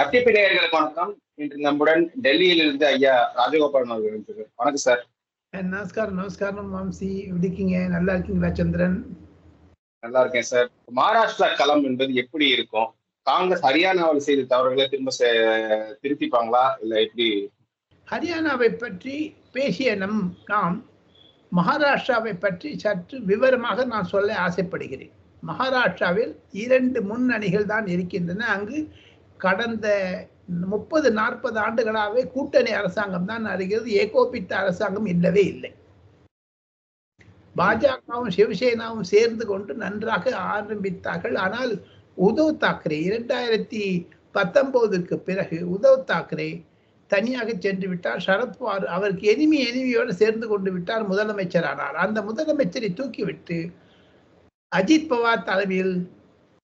கத்திப்பி நேயர்களுக்கு வணக்கம். இன்று நம்முடன் டெல்லியில் இருந்து ஐயா ராஜகோபாலன் அவர்கள். வணக்கம் சார். நமஸ்காரம் நமஸ்காரம் மாம்சி. எப்படி இருக்கீங்க? நல்லா இருக்கீங்களா சந்திரன்? நல்லா இருக்கேன் சார். மகாராஷ்டிரா களம் என்பது எப்படி இருக்கும்? காங்கிரஸ் ஹரியானாவில் செய்த தவறுகளை திரும்ப திருத்திப்பாங்களா? இல்ல எப்படி? ஹரியானாவை பற்றி பேசிய நம் நாம் மகாராஷ்டிராவை பற்றி சற்று விவரமாக நான் சொல்ல ஆசைப்படுகிறேன். மகாராஷ்டிராவில் இரண்டு முன்னணிகள் தான் இருக்கின்றன. அங்கு கடந்த முப்பது நாற்பது ஆண்டுகளாகவே கூட்டணி அரசாங்கம் தான் அறிகிறது ஏகோபித்த அரசாங்கம் இல்லவே இல்லை. பாஜகவும் சிவசேனாவும் சேர்ந்து கொண்டு நன்றாக ஆரம்பித்தார்கள். ஆனால் உத்தவ் தாக்கரே இரண்டாயிரத்தி பத்தொன்பதுக்கு பிறகு உத்தவ் தாக்கரே தனியாக சென்று விட்டார். சரத்பவார் அவருக்கு எனிமி எனிமியோடு சேர்ந்து கொண்டு விட்டார். முதலமைச்சரானார். அந்த முதலமைச்சரை தூக்கிவிட்டு அஜித் பவார் தலைமையில்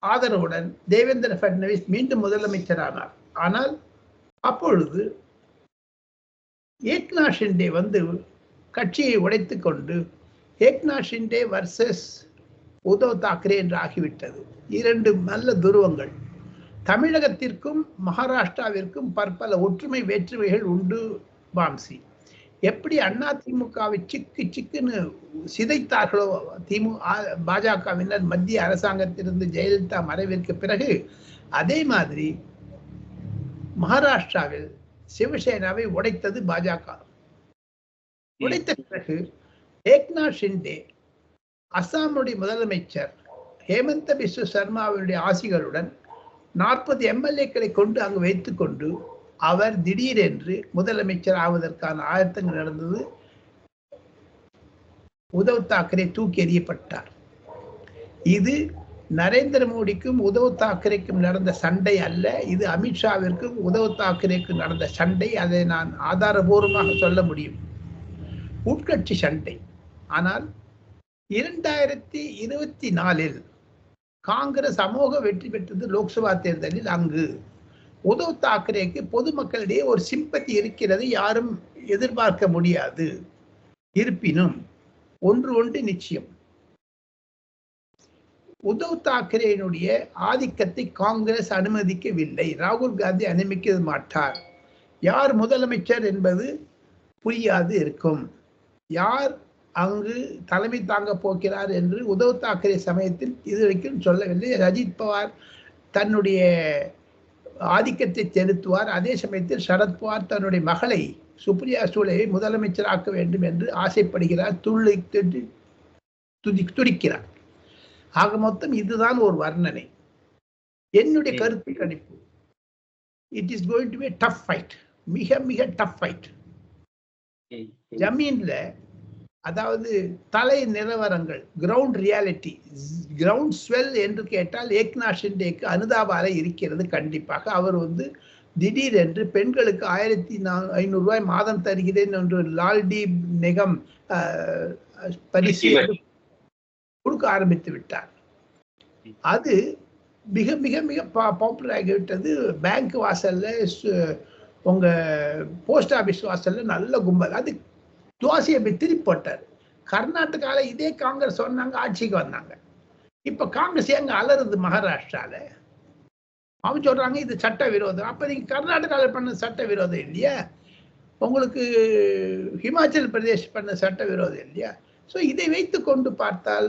ஆதரவுடன் தேவேந்திர ஃபட்னவிஸ் மீண்டும் முதலமைச்சரானார். ஆனால் அப்பொழுது ஏக்நாத் ஷிண்டே வந்து கட்சியை உடைத்து கொண்டு ஏக்நாத் ஷிண்டே வர்சஸ் உத்தவ் தாக்கரே என்று ஆகிவிட்டது. இரண்டு நல்ல துருவங்கள். தமிழகத்திற்கும் மகாராஷ்டிராவிற்கும் பற்பல ஒற்றுமை வேற்றுமைகள் உண்டு பாம்சி எப்படி அண்ணா திமுகவை சிக்கு சிக்குன்னு சிதைத்தார்களோ திமு பாஜகவினர் மத்திய அரசாங்கத்திலிருந்து ஜெயலலிதா மறைவிற்கு பிறகு அதே மாதிரி மகாராஷ்டிராவில் சிவசேனாவை உடைத்தது பாஜக. உடைத்த பிறகு ஏக்நாத் ஷிண்டே அஸ்ஸாமுடைய முதலமைச்சர் ஹேமந்த பிஸ்வ சர்மாவினுடைய ஆசிகளுடன் நாற்பது எம்எல்ஏக்களை கொண்டு அங்கு வைத்துக்கொண்டு அவர் திடீரென்று முதலமைச்சர் ஆவதற்கான ஆயத்தங்கள் நடந்தது. உத்தவ் தாக்கரே தூக்கி எறியப்பட்டார். இது நரேந்திர மோடிக்கும் உத்தவ் தாக்கரேக்கும் நடந்த சண்டை அல்ல. இது அமித்ஷாவிற்கும் உத்தவ் தாக்கரேக்கும் நடந்த சண்டை. அதை நான் ஆதாரபூர்வமாக சொல்ல முடியும். உட்கட்சி சண்டை. ஆனால் இரண்டாயிரத்தி இருபத்தி நாலில் காங்கிரஸ் அமோக வெற்றி பெற்றது லோக்சபா தேர்தலில் அங்கு. உதவ் தாக்கரேக்கு பொதுமக்களிடையே ஒரு சிம்பத்தி இருக்கிறது யாரும் எதிர்பார்க்க முடியாது. இருப்பினும் ஒன்று ஒன்று நிச்சயம். உத்தவ் தாக்கரேனுடைய ஆதிக்கத்தை காங்கிரஸ் அனுமதிக்கவில்லை. ராகுல் காந்தி அனுமதிக்க மாட்டார். யார் முதலமைச்சர் என்பது புரியாது இருக்கும். யார் அங்கு தலைமை தாங்க போகிறார் என்று உத்தவ் தாக்கரே சமயத்தில் இதுவரைக்கும் சொல்லவில்லை. அஜித் பவார் தன்னுடைய ஆதிக்கத்தை செலுத்துவார். அதே சமயத்தில் சரத்பவார் தன்னுடைய மகளை சுப்ரியா சூலையை முதலமைச்சராக்க வேண்டும் என்று ஆசைப்படுகிறார். துள்ளி துதி- துடிக்கிறார். ஆக மொத்தம் இதுதான் ஒரு வர்ணனை. என்னுடைய. கருத்து கணிப்பு. It is going to be tough fight மிக மிக டஃப் ஃபைட். ஜமீன்ல அதாவது தலை நிலவரங்கள் கிரவுண்ட் ரியாலிட்டி கிரவுண்ட் ஸ்வெல் என்று கேட்டால் ஏக்நாத் ஷிண்டேக்கு அனுதாபாலை இருக்கிறது கண்டிப்பாக. அவர் வந்து திடீரென்று பெண்களுக்கு ஆயிரத்தி நா ஐநூறு ரூபாய் மாதம் தருகிறேன் என்று லால்டி நிகம் பரிசு. கொடுக்க ஆரம்பித்து விட்டார். அது மிக மிக மிக பாப்புலர் ஆகிவிட்டது. பேங்க் வாசல்ல உங்க போஸ்ட் ஆபீஸ் வாசல்ல நல்ல கும்பல். அது தோசையை போய் திருப்பி போட்டார். கர்நாடகால இதே காங்கிரஸ் சொன்னாங்க ஆட்சிக்கு வந்தாங்க. இப்ப காங்கிரஸ் எங்க அலறுது மகாராஷ்டிரால? அவங்க சொல்றாங்க இது சட்ட விரோதம். அப்ப நீங்க கர்நாடகாவில் பண்ண சட்ட விரோதம் இல்லையா? உங்களுக்கு ஹிமாச்சல் பிரதேஷ் பண்ண சட்ட விரோதம் இல்லையா? ஸோ இதை வைத்து கொண்டு பார்த்தால்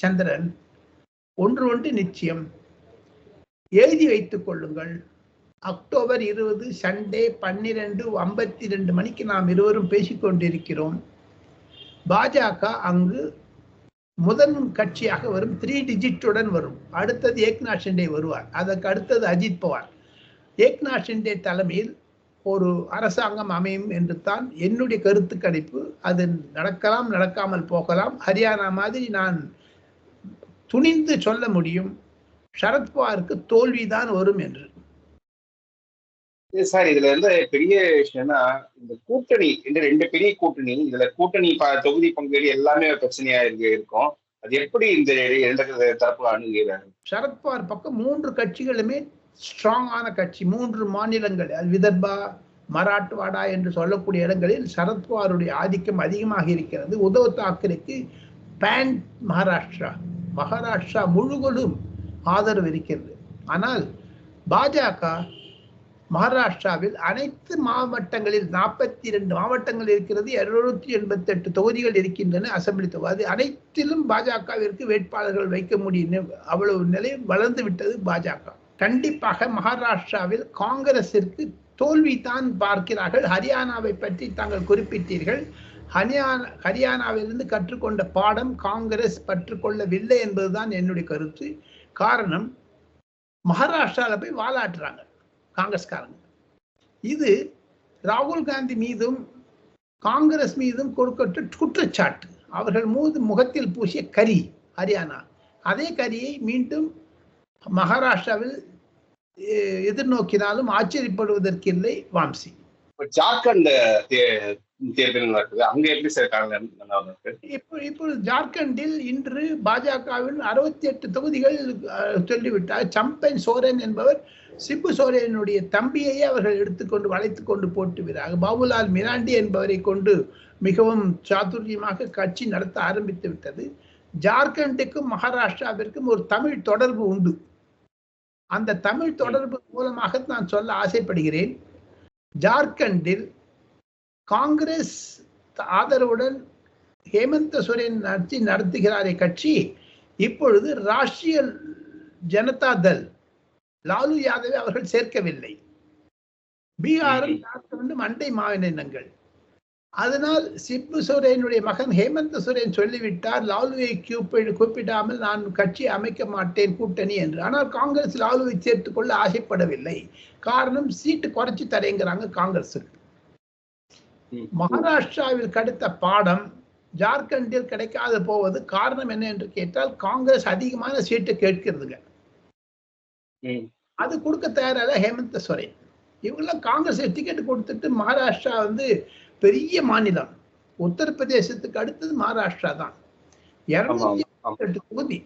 சந்திரன் ஒன்று ஒன்று நிச்சயம். எழுதி வைத்துக் கொள்ளுங்கள். அக்டோபர் இருபது சண்டே பன்னிரெண்டு ஐம்பத்தி ரெண்டு மணிக்கு நாம் இருவரும் பேசிக்கொண்டிருக்கிறோம். பாஜக அங்கு முதன் கட்சியாக வரும் த்ரீ டிஜிட்டுடன் வரும். அடுத்தது ஏக்நாத் ஷிண்டே வருவார். அதற்கு அடுத்தது அஜித் பவார். ஏக்நாத் ஷிண்டே தலைமையில் ஒரு அரசாங்கம் அமையும் என்று தான் என்னுடைய கருத்து கணிப்பு. அது நடக்கலாம் நடக்காமல் போகலாம். ஹரியானா மாதிரி நான் துணிந்து சொல்ல முடியும். சரத்பவாருக்கு தோல்விதான் வரும் என்று. சார் இதுல இருந்து பெரிய விஷயம்னா இந்த கூட்டணி இந்த ரெண்டு பெரிய கூட்டணி இதுல கூட்டணி ப- தொகுதி பங்கீடு எல்லாமே பிரச்சனையா இருக்கு இருக்கும். அது எப்படி இந்த இரண்டு தரப்பு அணுகிறாரு சரத்பவார் பக்கம் மூன்று கட்சிகளுமே ஸ்ட்ராங்கான கட்சி மூன்று மாநிலங்கள் அது விதர்பா மராட்வாடா என்று சொல்லக்கூடிய இடங்களில் சரத்பவாருடைய ஆதிக்கம் அதிகமாக இருக்கிறது. உத்தவ் தாக்கரேக்கு பேன் மகாராஷ்டிரா மகாராஷ்டிரா முழுவதும் ஆதரவு இருக்கிறது. ஆனால் பாஜக மகாராஷ்டிராவில் அனைத்து மாவட்டங்களில் நாற்பத்தி இரண்டு மாவட்டங்கள் இருக்கிறது இருநூற்றி எண்பத்தி எட்டு தொகுதிகள் இருக்கின்றன அசம்பிளி தொகுதி. அது அனைத்திலும் பாஜகவிற்கு வேட்பாளர்கள் வைக்க முடியும் அவ்வளவு நிலை வளர்ந்து விட்டது பாஜக. கண்டிப்பாக மகாராஷ்டிராவில் காங்கிரசிற்கு தோல்விதான் பார்க்கிறார்கள். ஹரியானாவை பற்றி தாங்கள் குறிப்பிட்டீர்கள். ஹரியானா ஹரியானாவிலிருந்து கற்றுக்கொண்ட பாடம் காங்கிரஸ் கற்றுக்கொள்ளவில்லை என்பதுதான் என்னுடைய கருத்து. காரணம் மகாராஷ்டிராவில் போய் வாலாட்டுறாங்க காங்கிரஸ்காரங்க. இது ராகுல் காந்தி மீதும் காங்கிரஸ் மீதும் கொடுக்கட்டு குற்றச்சாட்டு. அவர்கள் மூது முகத்தில் பூசிய கரி ஹரியானா. அதே கரியை மீண்டும் மகாராஷ்டிராவில் எதிர்நோக்கினாலும் ஆச்சரியப்படுவதற்கில்லை வாம்சி. ஜார்க்கண்ட் தேர்தல் நடக்குது. அங்க எப்படி சார் காலம் நல்லா இருக்கு இப்போ இப்போ ஜார்க்கண்டில் இன்று பாஜகவின் அறுபத்தி எட்டு தொகுதிகள் சொல்லிவிட்டார். சம்பன் சோரன் என்பவர் சிப்பு சோரேனுடைய தம்பியையே அவர்கள் எடுத்துக்கொண்டு வளைத்து கொண்டு போட்டு பாபுலால் மிராண்டி என்பவரை கொண்டு மிகவும் சாதுரியமாக கட்சி நடத்த ஆரம்பித்து விட்டது. ஜார்க்கண்டுக்கும் மகாராஷ்டிராவிற்கும் ஒரு தமிழ் தொடர்பு உண்டு. அந்த தமிழ் தொடர்பு மூலமாக நான் சொல்ல ஆசைப்படுகிறேன். ஜார்க்கண்டில் காங்கிரஸ் ஆதரவுடன் ஹேமந்த சோரேன் நடத்தி நடத்துகிறாரே கட்சி இப்பொழுது ராஷ்டிரிய ஜனதா தள் லாலு யாதவை அவர்கள் சேர்க்கவில்லை. பீகாரும் ஜார்க்கண்டும் அண்டை மாநிலங்கள் அதனால் சிப்பு சோரனுடைய மகன் ஹேமந்த சோரன் சொல்லிவிட்டார் லாலுவை கூப்பிடு கூப்பிடாமல் நான் கட்சி அமைக்க மாட்டேன் கூட்டணி என்று. ஆனால் காங்கிரஸ் லாலுவை சேர்த்துக் கொள்ள ஆசைப்படவில்லை. காரணம் சீட்டு குறைச்சி தரேங்கிறாங்க காங்கிரஸுக்கு. மகாராஷ்டிராவில் கிடைத்த பாடம் ஜார்க்கண்டில் கிடைக்காது போவது காரணம் என்ன என்று கேட்டால் காங்கிரஸ் அதிகமான சீட்டு கேட்கிறதுங்க. அது கொடுக்க தயாராக ஹேமந்த சோரன். இவங்கெல்லாம் காங்கிரஸ் டிக்கெட் கொடுத்துட்டு மகாராஷ்டிரா வந்து பெரிய மாநிலம். உத்தரப்பிரதேசத்துக்கு அடுத்தது மகாராஷ்டிரா தான். இருநூத்தி தொகுதி.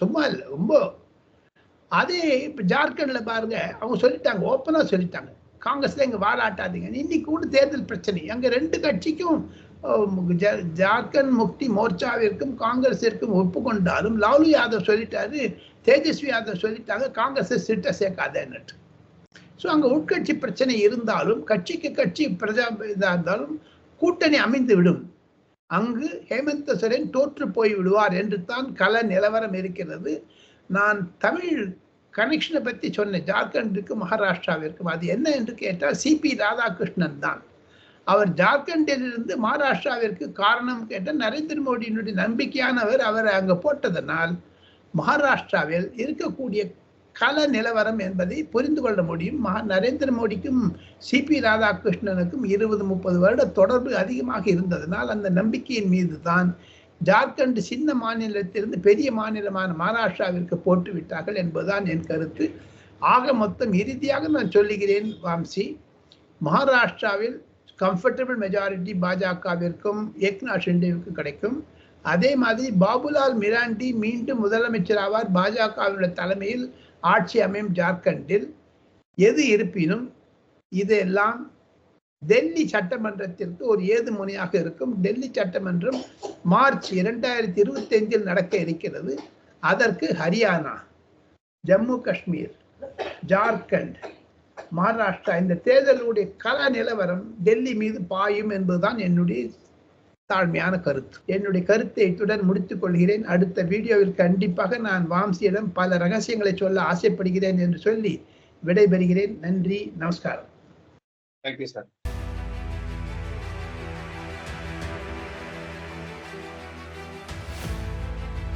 சும்மா இல்லை ரொம்ப. அதே இப்ப ஜார்க்கண்ட்ல பாருங்க அவங்க சொல்லிட்டாங்க ஓப்பனா சொல்லிட்டாங்க. காங்கிரஸ்ல இங்க வாலாட்டாதீங்க இன்னைக்கு கூட தேர்தல் பிரச்சனை. அங்க ரெண்டு கட்சிக்கும் ஜார்க்கண்ட் முக்தி மோர்ச்சாவிற்கும் காங்கிரஸிற்கும் ஒப்புக்கொண்டாலும் லாலு யாதவ் சொல்லிட்டாரு தேஜஸ்வி யாதவ் சொல்லிட்டாங்க காங்கிரஸ் சிட்ட சேர்க்காதேன்னுட்டு. ஸோ அங்கே உட்கட்சி பிரச்சனை இருந்தாலும் கட்சிக்கு கட்சி பிரஜா இதாக இருந்தாலும் கூட்டணி அமைந்து விடும் அங்கு ஹேமந்த சோரன் தோற்று போய் விடுவார் என்று தான் கள நிலவரம் இருக்கிறது. நான் தமிழ் கனெக்ஷனை பற்றி சொன்னேன் ஜார்க்கண்டுக்கும் மகாராஷ்டிராவிற்கும். அது என்ன என்று கேட்டால் சிபி ராதாகிருஷ்ணன் தான். அவர் ஜார்க்கண்டிலிருந்து மகாராஷ்டிராவிற்கு காரணம் கேட்டால் நரேந்திர மோடியினுடைய நம்பிக்கையானவர் அவர் அங்கே போட்டதனால் மகாராஷ்டிராவில் இருக்கக்கூடிய கல நிலவரம் என்பதை புரிந்து கொள்ள முடியும். மகா நரேந்திர மோடிக்கும் சிபி ராதாகிருஷ்ணனுக்கும் இருபது முப்பது வருட தொடர்பு அதிகமாக இருந்ததனால் அந்த நம்பிக்கையின் மீது தான் ஜார்க்கண்ட் சின்ன மாநிலத்திலிருந்து பெரிய மாநிலமான மகாராஷ்டிராவிற்கு போட்டு விட்டார்கள் என்பதுதான் என் கருத்து. ஆக மொத்தம் இறுதியாக நான் சொல்லுகிறேன் வாம்சி. மகாராஷ்டிராவில் கம்ஃபர்டபுள் மெஜாரிட்டி பாஜகவிற்கும் ஏக்நாத் ஷிண்டேவுக்கும் கிடைக்கும். அதே மாதிரி பாபுலால் மிராண்டி மீண்டும் முதலமைச்சர் ஆவார் பாஜகவினுடைய தலைமையில் ஆட்சி அமையும் ஜார்க்கண்டில். எது இருப்பினும் இதெல்லாம் டெல்லி சட்டமன்றத்திற்கு ஒரு ஏது முனையாக இருக்கும். டெல்லி சட்டமன்றம் மார்ச் இரண்டாயிரத்தி இருபத்தி ஐந்தில் நடக்க இருக்கிறது. அதற்கு ஹரியானா ஜம்மு காஷ்மீர் ஜார்க்கண்ட் மகாராஷ்டிரா இந்த தேர்தலுடைய கள நிலவரம் டெல்லி மீது பாயும் என்பதுதான் என்னுடைய தாழ்மையான கருத்து. என்னுடைய கருத்தை இத்துடன் முடித்துக் கொள்கிறேன். அடுத்த வீடியோவில் கண்டிப்பாக நான் வாம்சியிடம் பல ரகசியங்களை சொல்ல ஆசைப்படுகிறேன் என்று சொல்லி விடைபெறுகிறேன். நன்றி நமஸ்காரம். Thank you sir